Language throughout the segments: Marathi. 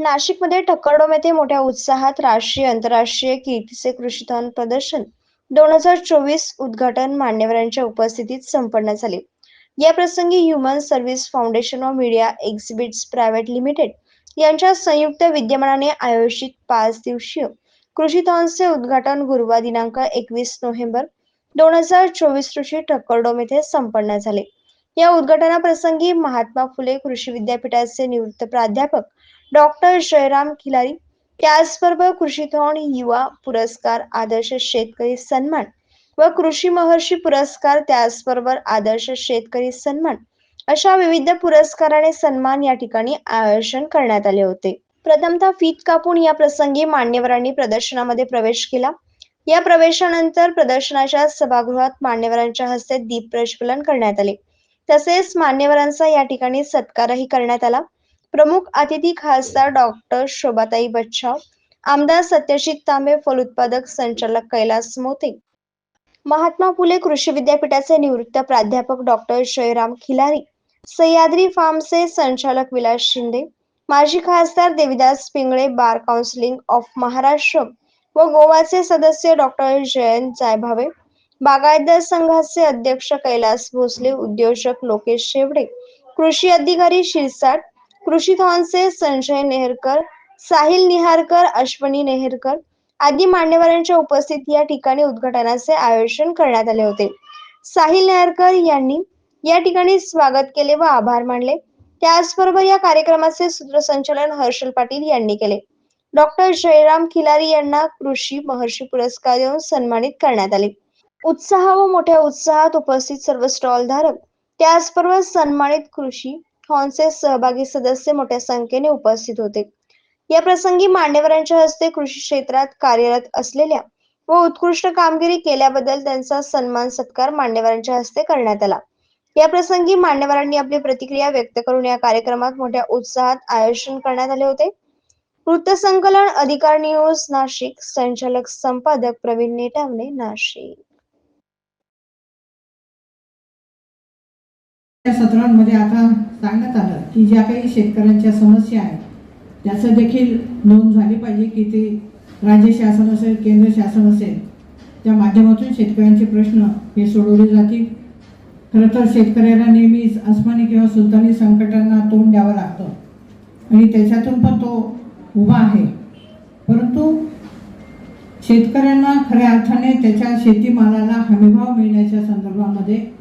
नाशिकमध्ये ठक्करडोम येथे मोठ्या उत्साहात राष्ट्रीय आंतरराष्ट्रीय कीर्तीचे कृषीथॉन प्रदर्शन. दोन हजार चोवीस उद्घाटन मान्यवरांच्या उपस्थितीत संपन्न झाले. या प्रसंगी human service foundation of media exhibits private limited यांच्या संयुक्त विद्यमानाने आयोजित पाच दिवसीय कृषीथॉनचे उद्घाटन गुरुवार दिनांक एकवीस नोव्हेंबर दोन हजार चोवीस रोजी ठक्करडोम येथे संपन्न झाले. या उद्घाटनाप्रसंगी महात्मा फुले कृषी विद्यापीठाचे निवृत्त प्राध्यापक डॉक्टर जयराम खिलारी त्याचबरोबर कृषीथोन युवा पुरस्कार आदर्श शेतकरी सन्मान व कृषी महर्षी पुरस्कार त्याचबरोबर आदर्श शेतकरी सन्मान अशा विविध पुरस्काराने सन्मान या ठिकाणी आयोजन करण्यात आले होते. प्रथमतः फीत कापून या प्रसंगी मान्यवरांनी प्रदर्शनामध्ये प्रवेश केला. या प्रवेशानंतर प्रदर्शनाच्या सभागृहात मान्यवरांच्या हस्ते दीप प्रज्वलन करण्यात आले. तसेच मान्यवरांचा या ठिकाणी सत्कारही करण्यात आला. प्रमुख अतिथी खासदार डॉक्टर शोभाताई बच्छाव आमदार सत्यजित तांबे फलोत्पादक संचालक कैलास मोते. महात्मा फुले कृषी विद्यापीठाचे निवृत्त प्राध्यापक डॉक्टर जयराम खिलारी सह्याद्री फार्मचे संचालक विलास शिंदे माजी खासदार Devidas Pingale bar counselling of Maharashtra व गोवाचे सदस्य डॉक्टर जयंत जायभावे बागायतदार संघाचे अध्यक्ष कैलास भोसले उद्योजक लोकेश शेवडे कृषी अधिकारी शिरसाट कृषी थॉनचे संजय नेहरकर साहिल निहारकर अश्वनी नेहरकर आदी मान्यवरांच्या उपस्थित या ठिकाणी उद्घाटनाचे आयोजन करण्यात आले होते. साहिल नेहरकर यांनी या ठिकाणी स्वागत केले व आभार मानले. त्याचबरोबर या कार्यक्रमाचे सूत्रसंचालन हर्षल पाटील यांनी केले. डॉक्टर जयराम खिलारी यांना कृषी महर्षी पुरस्कार देऊन सन्मानित करण्यात आले. उत्साह व मोठ्या उत्साहात उपस्थित सर्व स्टॉल धारक त्याचबरोबर सन्मानित कृषी हॉनचे सहभागी सदस्य मोठ्या संख्येने उपस्थित होते. या प्रसंगी मान्यवरांच्या हस्ते कृषी क्षेत्रात कार्यरत असलेल्या व उत्कृष्ट कामगिरी केल्याबद्दल त्यांचा सन्मान सत्कार मान्यवरांच्या हस्ते करण्यात आला. या प्रसंगी मान्यवरांनी आपली प्रतिक्रिया व्यक्त करून या कार्यक्रमात मोठ्या उत्साहात आयोजन करण्यात आले होते. वृत्तसंकलन अधिकार न्यूज नाशिक संचालक संपादक प्रवीण नेटावणे नाशिक. या सत्रांमध्ये आता सांगण्यात आलं की ज्या काही शेतकऱ्यांच्या समस्या आहेत त्याचं देखील नोंद झाली पाहिजे की ते राज्य शासन असेल केंद्र शासन असेल त्या माध्यमातून शेतकऱ्यांचे प्रश्न हे सोडवले जातील. खरं तर शेतकऱ्याला नेहमीच आसमानी किंवा सुलतानी संकटांना तोंड द्यावं लागतं. आणि त्याच्यातून पण तो उभा आहे. परंतु शेतकऱ्यांना खऱ्या अर्थाने त्याच्या शेतीमालाला हमीभाव मिळण्याच्या संदर्भामध्ये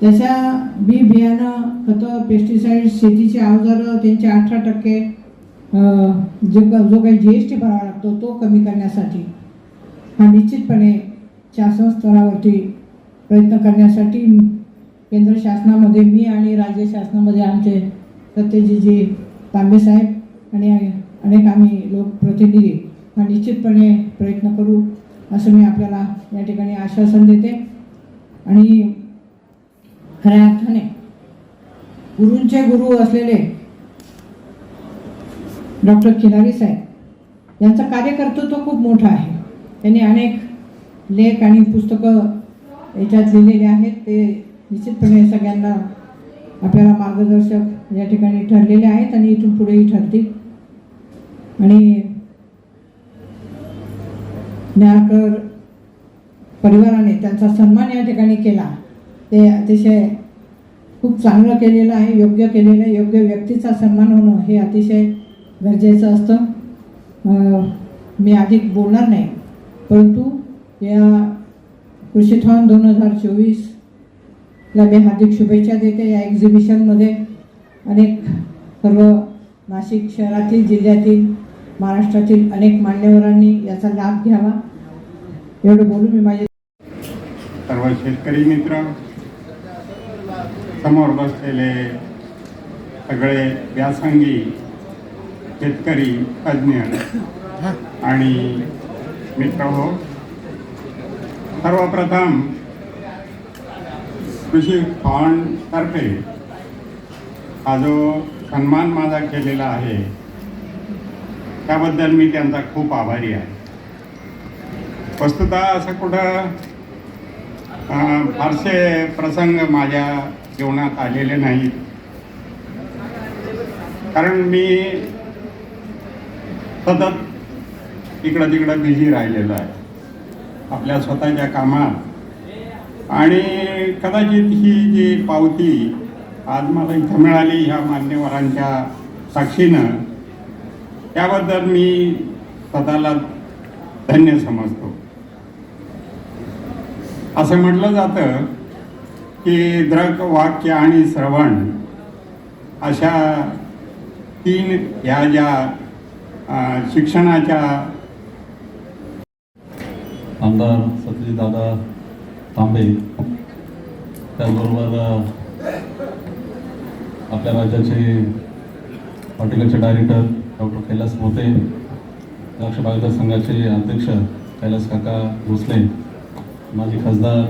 त्याच्या बी बियाणं खतं पेस्टिसाईड शेतीचे अवजारं त्यांचे अठरा टक्के जे जो जो काही जी एस टी भरावा लागतो तो कमी करण्यासाठी हा निश्चितपणे शासन स्तरावरती प्रयत्न करण्यासाठी केंद्र शासनामध्ये मी आणि राज्य शासनामध्ये आमचे सत्यजीजी तांबे साहेब आणि अनेक आम्ही लोकप्रतिनिधी हा निश्चितपणे प्रयत्न करू असं मी आपल्याला या ठिकाणी आश्वासन देते. आणि खऱ्या अर्थाने गुरूंचे गुरु असलेले डॉक्टर खिलारी साहेब यांचा कार्यकर्तृत्व खूप मोठं आहे. त्यांनी अनेक लेख आणि पुस्तकं याच्यात लिहिलेले आहेत. ते निश्चितपणे सगळ्यांना आपल्याला मार्गदर्शक या ठिकाणी ठरलेले आहेत आणि इथून पुढेही ठरतील. आणि ज्ञानकर परिवाराने त्यांचा सन्मान या ठिकाणी केला. ते अतिशय खूप चांगलं केलेलं आहे योग्य केलेलं आहे योग्य व्यक्तीचा सन्मान होणं हे अतिशय गरजेचं असतं. मी अधिक बोलणार नाही परंतु या कृषीथॉन दोन हजार चोवीसला मी हार्दिक शुभेच्छा देते. या एक्झिबिशनमध्ये अनेक सर्व नाशिक शहरातील जिल्ह्यातील महाराष्ट्रातील अनेक मान्यवरांनी याचा लाभ घ्यावा. एवढं बोलून मी माझे सर्व शेतकरी मित्र समोर बसलेले सगळे व्यासंगी शेतकरी तज्ज्ञ. आणि मित्र हो सर्वप्रथम कृषी फॉंडतर्फे हा जो सन्मान माझा केलेला आहे त्याबद्दल मी त्यांचा खूप आभारी आहे. वस्तुतः असं कुठं फारसे प्रसंग माझ्या जीवनात आलेले नाहीत कारण मी सतत इकडं तिकडं बिझी राहिलेलो आहे. आपल्या स्वतःच्या कामात. आणि कदाचित ही जी पावती आज मला इथं मिळाली ह्या मान्यवरांच्या साक्षीनं त्याबद्दल मी स्वतःला धन्य समजतो. असं म्हटलं जातं की द्रक वाक्य आणि श्रवण अशा तीन ह्या ज्या शिक्षणाच्या आमदार सत्यजितदादा तांबे त्याचबरोबर आपल्या राज्याचे horticulture director doctor Kailas Mote द्राक्ष बागायत संघाचे अध्यक्ष कैलास काका भोसले माजी खासदार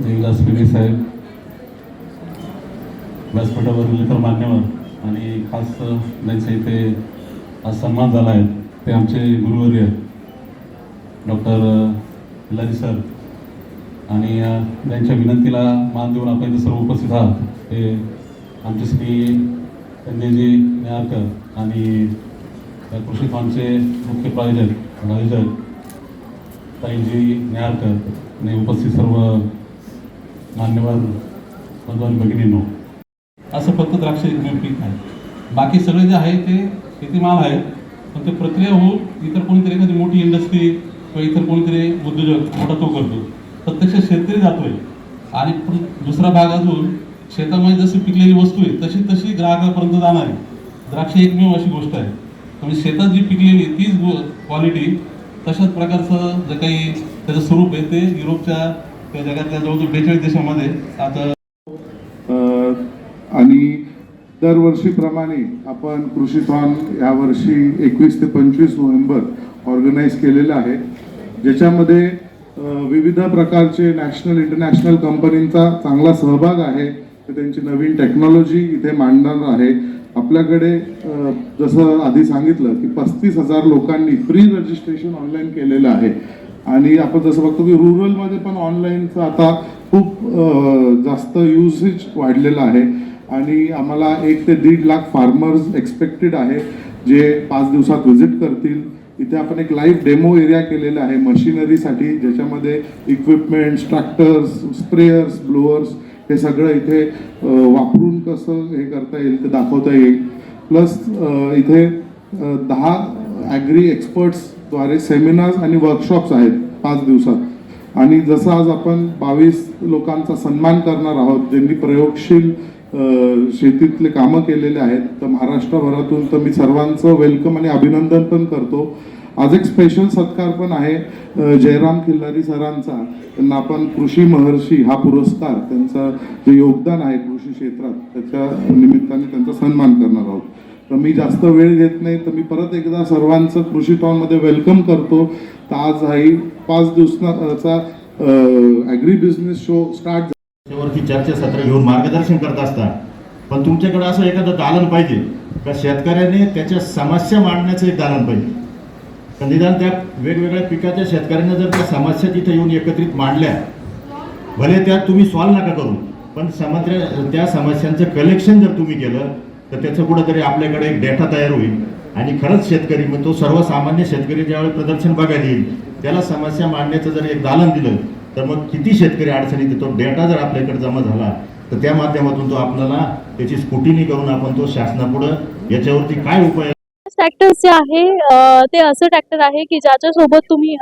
देवीदास पिंगळे साहेब व्यासपीठावरील इतर मान्यवर आणि खास ज्यांचा इथे आज सन्मान झाला आहे ते आमचे गुरुवर्य डॉक्टर हिलारी सर आणि त्यांच्या विनंतीला मान देऊन आपण इथे सर्व उपस्थित आहात हे आमचे श्री संजयजी नेहारकर आणि कृषी फार्मचे मुख्य प्रायोजक आयोजक ताईजी नेहारकर आणि उपस्थित सर्व मान्यवर बंधू भगिनीनो असं फक्त द्राक्ष एकमेव पीक आहे. बाकी सगळे जे आहे ते शेतीमाल आहे पण ते प्रक्रिया होऊन इतर कोणीतरी एखादी मोठी इंडस्ट्री किंवा इतर कोणीतरी उद्योजक मोठा तो करतो. प्रत्यक्ष शेतकरी जातोय. आणि दुसरा भाग अजून शेतामध्ये जशी पिकलेली वस्तू आहे तशी तशी ग्राहकापर्यंत जाणार आहे. द्राक्ष एकमेव अशी गोष्ट आहे. म्हणजे शेतात जी पिकलेली आहे तीच क्वालिटी तशाच प्रकारचं जे काही त्याचं स्वरूप आहे ते युरोपच्या किंवा जगातल्या जवळजवळ बेचाळीस देशामध्ये आता आणि दरवर्षीप्रमाणे आपण कृषीथॉन यावर्षी एकवीस ते पंचवीस नोव्हेंबर ऑर्गनाईज केलेलं आहे. ज्याच्यामध्ये विविध प्रकारचे नॅशनल इंटरनॅशनल कंपनींचा चांगला सहभाग आहे. तर त्यांची नवीन टेक्नॉलॉजी इथे मांडणार आहे. आपल्याकडे जसं आधी सांगितलं की पस्तीस हजार लोकांनी प्री रजिस्ट्रेशन ऑनलाईन केलेलं आहे. आणि आपण जसं बघतो की रुरलमध्ये पण ऑनलाईनचं आता खूप जास्त युसेज वाढलेलं आहे. आणि आम्हाला एक ते दीड लाख फार्मर्स एक्सपेक्टेड आहे जे पाच दिवसात व्हिजिट करतील. इथे आपण एक लाईव्ह डेमो एरिया केलेला आहे मशिनरीसाठी ज्याच्यामध्ये इक्विपमेंट्स ट्रॅक्टर्स स्प्रेयर्स ब्लोअर्स हे सगळं इथे वापरून कसं हे करता येईल ते दाखवता येईल. प्लस इथे दहा ॲग्री एक्सपर्ट्स द्वारे सेमिनार्स आणि वर्कशॉप्स आहेत पाच दिवसात. आणि जसं आज आपण बावीस लोकांचा सन्मान करणार आहोत ज्यांनी प्रयोगशील शेतीतले कामं केलेले आहेत तर महाराष्ट्रभरातून तर मी सर्वांचं वेलकम आणि अभिनंदन पण करतो. आज एक स्पेशल सत्कार पण आहे जयराम खिल्लारी सरांचा. त्यांना आपण कृषी महर्षी हा पुरस्कार त्यांचं जे योगदान आहे कृषी क्षेत्रात त्याच्या निमित्ताने त्यांचा सन्मान करणार आहोत. तर मी जास्त वेळ घेत नाही तर मी परत एकदा सर्वांचं कृषी टॉनमध्ये वेलकम करतो. तर आज हाही पाच दिवसाचा ॲग्री बिझनेस शो स्टार्ट त्यावरती चर्चासत्र घेऊन मार्गदर्शन करत असता पण तुमच्याकडे असं एखादं दालन पाहिजे का शेतकऱ्याने त्याच्या समस्या मांडण्याचं एक दालन पाहिजे? तर निदान त्या वेगवेगळ्या पिकाच्या शेतकऱ्यांना जर त्या समस्या तिथे येऊन एकत्रित मांडल्या भले त्या तुम्ही सॉल्व नका करू पण समस्या त्या समस्यांचं कलेक्शन जर तुम्ही केलं तर त्याचं कुठंतरी आपल्याकडे एक डेटा तयार होईल. आणि खरंच शेतकरी मग तो सर्वसामान्य शेतकरी ज्यावेळी प्रदर्शन बघायला येईल त्याला समस्या मांडण्याचं जर एक दालन दिलं तर मग किती शेतकरी अडचणीत येतो डेटा जर आपल्याकडे जमा झाला तर त्या माध्यमातून तो आपल्याला त्याची स्कुटीनी करून आपण तो शासनापुढं याच्यावरती काय उपाय ट्रॅक्टर जे आहे ते असं ट्रॅक्टर आहे की ज्याच्या सोबत तुम्ही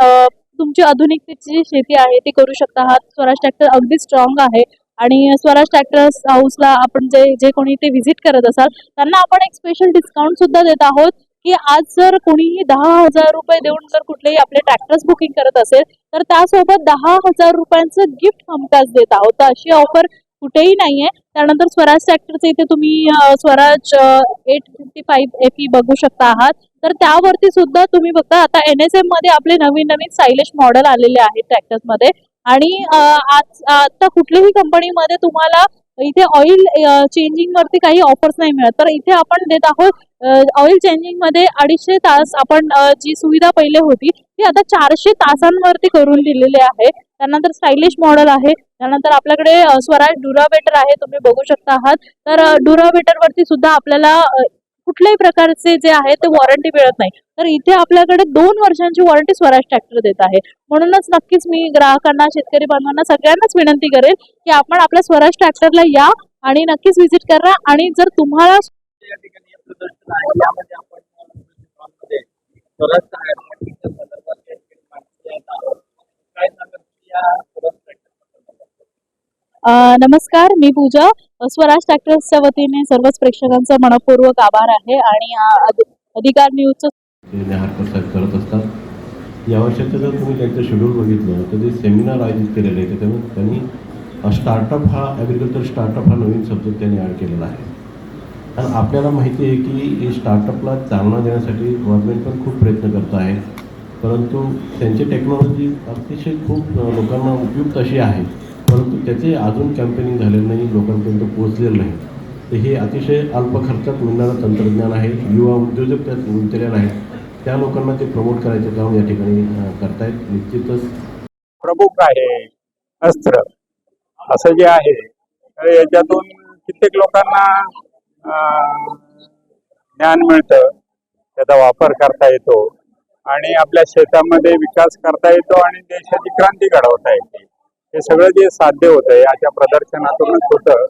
तुमची आधुनिकतेची जी शेती आहे ती करू शकता. हा स्वराज ट्रॅक्टर अगदी स्ट्रॉंग आहे. आणि स्वराज ट्रॅक्टर्स हाऊसला आपण जे जे कोणी ते व्हिजिट करत असाल त्यांना आपण एक स्पेशल डिस्काउंट सुद्धा देत आहोत की आज जर कोणीही दहा हजार रुपये देऊन जर कुठलेही आपले ट्रॅक्टर्स बुकिंग करत असेल तर त्यासोबत दहा हजार रुपयांचं गिफ्ट हमखास देत आहोत. तर अशी ऑफर कुठेही नाहीये. त्यानंतर स्वराज ट्रॅक्टरचे इथे तुम्ही Swaraj eight fifty five F बघू शकता आहात. तर त्यावरती सुद्धा तुम्ही बघता आता एन एस एममध्ये आपले नवीन नवीन स्टायलिश मॉडेल आलेले आहेत ट्रॅक्टर्समध्ये. आणि आज आता कुठल्याही कंपनीमध्ये तुम्हाला इथे ऑइल चेंजिंग वरती काही ऑफर्स नाही मिळत. तर इथे आपण देत आहोत ऑइल चेंजिंगमध्ये अडीचशे तास आपण जी सुविधा पहिले होती ती आता चारशे तासांवरती करून दिलेली आहे. त्यानंतर स्टायलिश मॉडेल आहे. त्यानंतर आपल्याकडे स्वराज डुरावेटर आहे तुम्ही बघू शकता आहात. तर डुराबेटर वरती सुद्धा आपल्याला कुठल्याही प्रकारचे जे आहे ते वॉरंटी मिळत नाही. तर इथे आपल्याकडे दोन वर्षांची वॉरंटी स्वराज ट्रॅक्टर देत आहे. म्हणूनच नक्कीच मी ग्राहकांना शेतकरी बांधवांना सगळ्यांनाच विनंती करेल की आपण आपल्या स्वराज ट्रॅक्टरला या आणि नक्कीच व्हिजिट करा. आणि जर तुम्हाला स्वराज ट्रॅक्टरच्या संदर्भात काही माहिती आहे. काय सांगाल तुम्ही या स्वराज ट्रॅक्टर अ, नमस्कार मी पूजा. स्वराज ट्रॅक्टर्सच्या वतीने सर्वच प्रेक्षकांचा मनपूर्वक आभार आहे आणि अधिकार न्यूजचं करत असतात. या वर्षाचं जर तुम्ही त्यांचं शेड्यूल बघितलं तर ते सेमिनार आयोजित केलेले आहे त्यामुळे त्यांनी स्टार्टअप हा ॲग्रिकल्चर स्टार्टअप हा नवीन सब्जेक्ट त्यांनी ॲड केलेला आहे. कारण आपल्याला माहिती आहे की स्टार्टअपला चालना देण्यासाठी गव्हर्नमेंट पण खूप प्रयत्न करत आहे. परंतु त्यांची टेक्नॉलॉजी अतिशय खूप लोकांना उपयुक्त अशी आहे. परंतु त्याचे अजून कॅम्पेनिंग झालेलं नाही लोकांपर्यंत पोहोचलेलं नाही. तर हे अतिशय अल्प खर्चात मिळणारं तंत्रज्ञान आहे. युवा उद्योजक त्यात गुंतलेले आहेत त्या लोकांना ते प्रमोट करायचं काम या ठिकाणी करतायत. निश्चितच. प्रमुख आहे अस्त्र. असं जे आहे याच्यातून कित्येक लोकांना ज्ञान मिळतं. त्याचा वापर करता येतो. आणि आपल्या शेतामध्ये विकास करता येतो आणि देशाची क्रांती घडवता येते. हे सगळं जे साध्य होतं अशा प्रदर्शनातूनच होतं.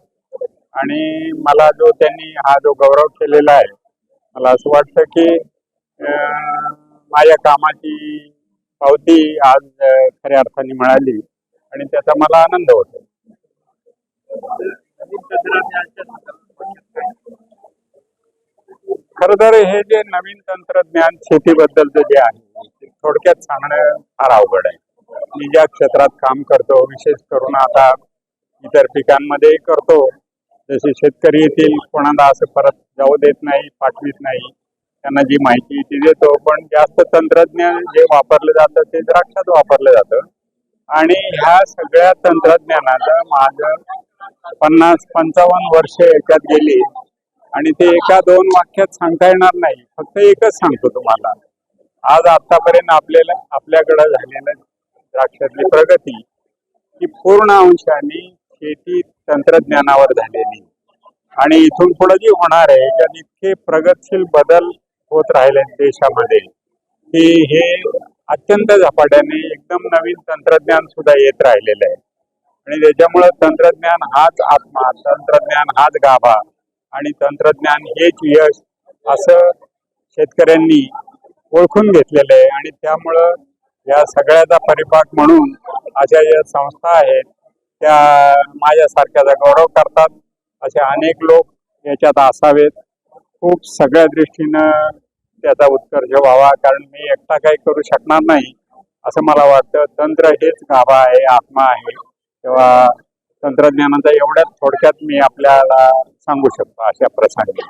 आणि मला जो त्यांनी हा जो गौरव केलेला आहे मला असं वाटतं की माझ्या कामाची पावती आज खऱ्या अर्थाने मिळाली आणि त्याचा मला आनंद होतो. खर तर हे जे नवीन तंत्रज्ञान शेतीबद्दलचं जे आहे थोडक्यात सांगणं फार अवघड आहे. मी ज्या क्षेत्रात काम करतो विशेष करून आता इतर पिकांमध्ये करतो जसे शेतकरी येतील कोणाला असं परत जाऊ देत नाही पाठवित नाही त्यांना जी माहिती ती देतो. पण जास्त तंत्रज्ञान जे वापरलं जातं ते द्राक्षात वापरलं जातं. आणि ह्या सगळ्या तंत्रज्ञानाचं माझं पन्नास पंचावन्न वर्ष याच्यात गेली. आणि ते एका दोन वाक्यात सांगता येणार नाही. फक्त एकच सांगतो तुम्हाला. आज आतापर्यंत आपल्याला आपल्याकडे झालेलं द्राक्षातली प्रगती ही पूर्ण अंशाने शेती तंत्रज्ञानावर झालेली. आणि इथून पुढे जी होणार आहे त्यात इतके प्रगतशील बदल होत राहिले देशामध्ये की हे अत्यंत झपाट्याने एकदम नवीन तंत्रज्ञान सुद्धा येत राहिलेलं आहे. आणि त्याच्यामुळं तंत्रज्ञान हाच आत्मा तंत्रज्ञान हाच गाभा आणि तंत्रज्ञान हेच यश असं शेतकऱ्यांनी ओळखून घेतलेलं आहे. आणि त्यामुळं या सगळ्याचा परिपाक म्हणून अशा ज्या संस्था आहेत त्या माझ्यासारख्याचा गौरव करतात. असे अनेक लोक याच्यात असावेत. खूप सगळ्या दृष्टीनं त्याचा उत्कर्ष व्हावा कारण मी एकटा काही करू शकणार नाही असं मला वाटतं. तंत्र हेच गाभा आहे आत्मा आहे. तेव्हा तंत्रज्ञानाचा एवढ्याच थोडक्यात मी आपल्याला सांगू शकतो अशा प्रसंगी.